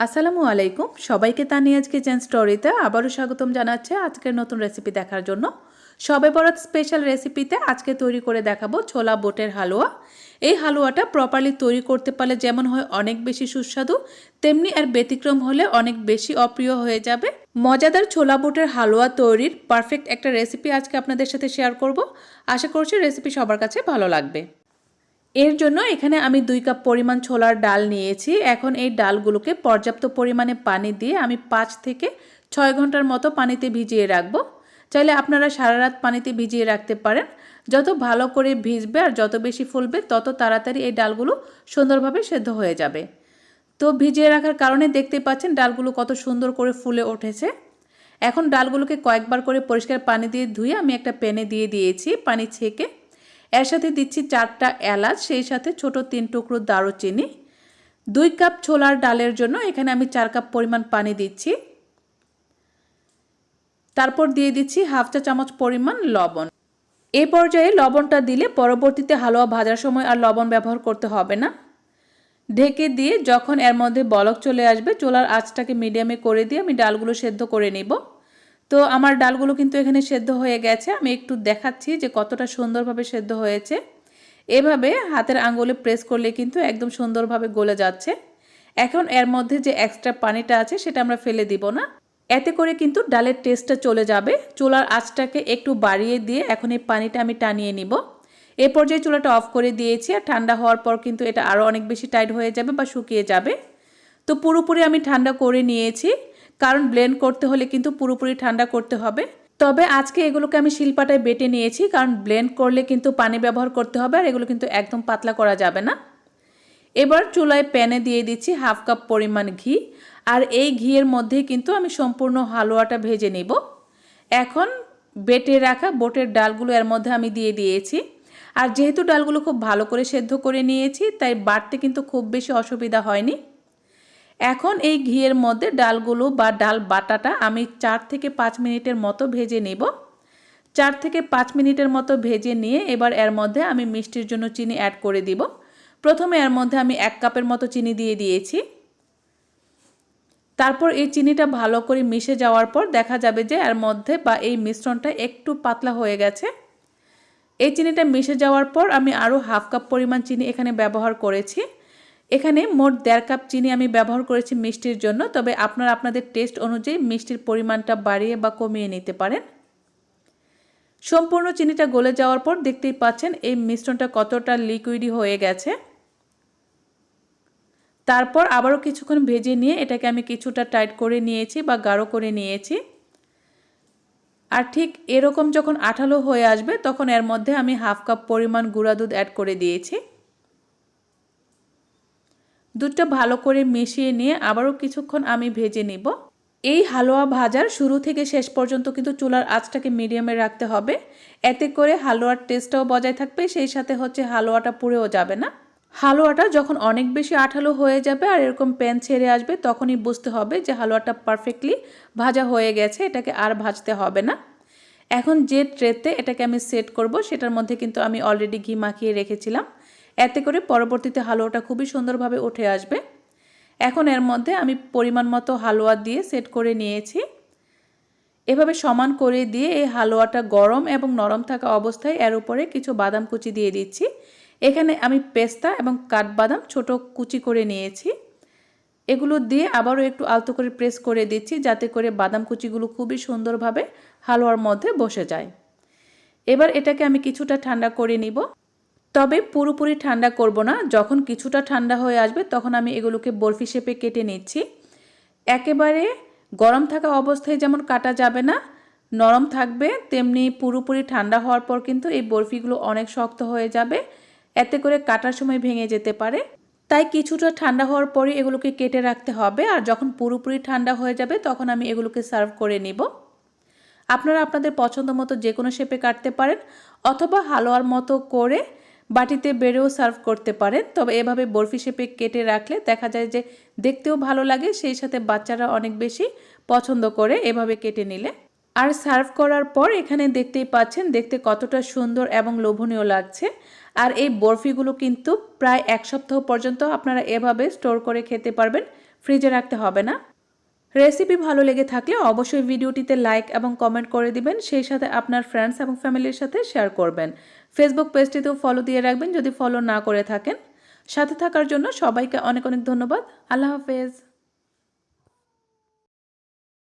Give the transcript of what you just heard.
আসসালামু আলাইকুম। সবাইকে তানিয়াজ কিচেন স্টোরিতে আবারও স্বাগতম জানাচ্ছে আজকের নতুন রেসিপি দেখার জন্য। সবে বরাত স্পেশাল রেসিপিতে আজকে তৈরি করে দেখাবো ছোলা বোটের হালুয়া। এই হালুয়াটা প্রপারলি তৈরি করতে পারলে যেমন হয় অনেক বেশি সুস্বাদু, তেমনি আর ব্যতিক্রম হলে অনেক বেশি অপ্রিয় হয়ে যাবে। মজাদার ছোলা বুটের হালুয়া তৈরির পারফেক্ট একটা রেসিপি আজকে আপনাদের সাথে শেয়ার করব। আশা করছি রেসিপি সবার কাছে ভালো লাগবে। এর জন্য এখানে আমি দুই কাপ পরিমাণ ছোলার ডাল নিয়েছি। এখন এই ডালগুলোকে পর্যাপ্ত পরিমাণে পানি দিয়ে আমি পাঁচ থেকে ছয় ঘণ্টার মতো পানিতে ভিজিয়ে রাখব। চাইলে আপনারা সারা রাত পানিতে ভিজিয়ে রাখতে পারেন। যত ভালো করে ভিজবে আর যত বেশি ফুলবে, তত তাড়াতাড়ি এই ডালগুলো সুন্দরভাবে সেদ্ধ হয়ে যাবে। তো ভিজিয়ে রাখার কারণে দেখতে পাচ্ছেন ডালগুলো কত সুন্দর করে ফুলে উঠেছে। এখন ডালগুলোকে কয়েকবার করে পরিষ্কার পানি দিয়ে ধুয়ে আমি একটা প্যানে দিয়ে দিয়েছি। পানি ছেঁকে এর সাথে দিচ্ছি চারটা এলাচ, সেই সাথে ছোট তিন টুকরো দারুচিনি, দুই কাপ ছোলার ডালের জন্য এখানে আমি চার কাপ পরিমাণ পানি দিচ্ছি। তারপর দিয়ে দিচ্ছি হাফ চা চামচ পরিমাণ লবণ। এই পর্যায়ে লবণটা দিলে পরবর্তীতে হালুয়া ভাজার সময় আর লবণ ব্যবহার করতে হবে না। ঢেকে দিয়ে যখন এর মধ্যে বলক চলে আসবে, চোলার আঁচটাকে মিডিয়ামে করে দিয়ে আমি ডালগুলো সেদ্ধ করে নিব। তো আমার ডালগুলো কিন্তু এখানে সেদ্ধ হয়ে গেছে। আমি একটু দেখাচ্ছি যে কতটা সুন্দরভাবে সেদ্ধ হয়েছে। এভাবে হাতের আঙ্গুলে প্রেস করলে কিন্তু একদম সুন্দরভাবে গলে যাচ্ছে। এখন এর মধ্যে যে এক্সট্রা পানিটা আছে সেটা আমরা ফেলে দিব না। এতে করে কিন্তু ডালের টেস্টটা চলে যাবে। চুলার আঁচটাকে একটু বাড়িয়ে দিয়ে এখন এই পানিটা আমি টানিয়ে নিব। এ পর্যায়ে চুলাটা অফ করে দিয়েছি আর ঠান্ডা হওয়ার পর কিন্তু এটা আরও অনেক বেশি টাইট হয়ে যাবে বা শুকিয়ে যাবে। তো পুরোপুরি আমি ঠান্ডা করে নিয়েছি। কারণ ব্লেন্ড করতে হলে কিন্তু পুরোপুরি ঠান্ডা করতে হবে। তবে আজকে এগুলোকে আমি শিলপাটায় বেটে নিয়েছি, কারণ ব্লেন্ড করলে কিন্তু পানি ব্যবহার করতে হবে আর এগুলো কিন্তু একদম পাতলা করা যাবে না। এবার চুলায় প্যানে দিয়ে দিচ্ছি হাফ কাপ পরিমাণ ঘি, আর এই ঘিয়ের মধ্যেই কিন্তু আমি সম্পূর্ণ হালুয়াটা ভেজে নেব। এখন বেটে রাখা বোটের ডালগুলো এর মধ্যে আমি দিয়ে দিয়েছি, আর যেহেতু ডালগুলো খুব ভালো করে সেদ্ধ করে নিয়েছি, তাই বাড়তে কিন্তু খুব বেশি অসুবিধা হয়নি। এখন এই ঘিয়ের মধ্যে ডালগুলো বা ডাল বাটাটা আমি চার থেকে পাঁচ মিনিটের মতো ভেজে নেব। চার থেকে পাঁচ মিনিটের মতো ভেজে নিয়ে এবার এর মধ্যে আমি মিষ্টির জন্য চিনি অ্যাড করে দিব। প্রথমে এর মধ্যে আমি এক কাপের মতো চিনি দিয়ে দিয়েছি। তারপর এই চিনিটা ভালো করে মিশে যাওয়ার পর দেখা যাবে যে এর মধ্যে বা এই মিশ্রণটা একটু পাতলা হয়ে গেছে। এই চিনিটা মিশে যাওয়ার পর আমি আরও হাফ কাপ পরিমাণ চিনি এখানে ব্যবহার করেছি। এখানে মোট দেড় কাপ চিনি আমি ব্যবহার করেছি মিষ্টির জন্য, তবে আপনারা আপনাদের টেস্ট অনুযায়ী মিষ্টির পরিমাণটা বাড়িয়ে বা কমিয়ে নিতে পারেন। সম্পূর্ণ চিনিটা গলে যাওয়ার পর দেখতেই পাচ্ছেন এই মিশ্রণটা কতটা লিকুইডি হয়ে গেছে। তারপর আবারও কিছুক্ষণ ভেজে নিয়ে এটাকে আমি কিছুটা টাইট করে নিয়েছি বা গাঢ় করে নিয়েছি। আর ঠিক এরকম যখন আঠালো হয়ে আসবে, তখন এর মধ্যে আমি হাফ কাপ পরিমাণ গুঁড়া দুধ অ্যাড করে দিয়েছি। দুধটা ভালো করে মিশিয়ে নিয়ে আবারও কিছুক্ষণ আমি ভেজে নিব। এই হালুয়া ভাজার শুরু থেকে শেষ পর্যন্ত কিন্তু চুলার আঁচটাকে মিডিয়ামে রাখতে হবে। এতে করে হালুয়ার টেস্টটাও বজায় থাকবে, সেই সাথে হচ্ছে হালুয়াটা পুড়েও যাবে না। হালুয়াটা যখন অনেক বেশি আঠালো হয়ে যাবে আর এরকম প্যান ছেড়ে আসবে, তখনই বুঝতে হবে যে হালুয়াটা পারফেক্টলি ভাজা হয়ে গেছে, এটাকে আর ভাজতে হবে না। এখন যে ট্রেতে এটাকে আমি সেট করব, সেটার মধ্যে কিন্তু আমি অলরেডি ঘি মাখিয়ে রেখেছিলাম। এতে করে পরবর্তীতে হালুয়াটা খুবই সুন্দরভাবে উঠে আসবে। এখন এর মধ্যে আমি পরিমাণ মতো হালুয়া দিয়ে সেট করে নিয়েছি। এভাবে সমান করে দিয়ে এই হালুয়াটা গরম এবং নরম থাকা অবস্থায় এর উপরে কিছু বাদাম কুচি দিয়ে দিচ্ছি। এখানে আমি পেস্তা এবং কাঠবাদাম ছোট কুচি করে নিয়েছি। এগুলো দিয়ে আবারও একটু আলতো করে প্রেস করে দিচ্ছি যাতে করে বাদাম কুচিগুলো খুবই সুন্দরভাবে হালুয়ার মধ্যে বসে যায়। এবার এটাকে আমি কিছুটা ঠান্ডা করে নিব। তবে পুরোপুরি ঠান্ডা করব না। যখন কিছুটা ঠান্ডা হয়ে আসবে, তখন আমি এগুলোকে বরফি শেপে কেটে নিচ্ছি। একেবারে গরম থাকা অবস্থায় যেমন কাটা যাবে না, নরম থাকবে, তেমনি পুরোপুরি ঠান্ডা হওয়ার পর কিন্তু এই বরফিগুলো অনেক শক্ত হয়ে যাবে। এতে করে কাটার সময় ভেঙে যেতে পারে। তাই কিছুটা ঠান্ডা হওয়ার পরই এগুলোকে কেটে রাখতে হবে। আর যখন পুরোপুরি ঠান্ডা হয়ে যাবে, তখন আমি এগুলোকে সার্ভ করে নিব। আপনারা আপনাদের পছন্দ মতো যে কোনো শেপে কাটতে পারেন, অথবা হালুয়ার মতো করে বাটিতে বেড়েও সার্ভ করতে পারেন। তবে এভাবে বরফি শেপে কেটে রাখলে দেখা যায় যে দেখতেও ভালো লাগে, সেই সাথে বাচ্চারা অনেক বেশি পছন্দ করে এভাবে কেটে নিলে। আর সার্ভ করার পর এখানে দেখতেই পাচ্ছেন, দেখতে কতটা সুন্দর এবং লোভনীয় লাগছে। আর এই বরফিগুলো কিন্তু প্রায় এক সপ্তাহ পর্যন্ত আপনারা এভাবে স্টোর করে খেতে পারবেন, ফ্রিজে রাখতে হবে না। রেসিপি ভালো লেগে থাকলে অবশ্যই ভিডিওটিতে লাইক এবং কমেন্ট করে দিবেন, সেই সাথে আপনার ফ্রেন্ডস এবং ফ্যামিলির সাথে শেয়ার করবেন। ফেসবুক পেজটিতেও ফলো দিয়ে রাখবেন যদি ফলো না করে থাকেন। সাথে থাকার জন্য সবাইকে অনেক অনেক ধন্যবাদ। আল্লাহ হাফেজ।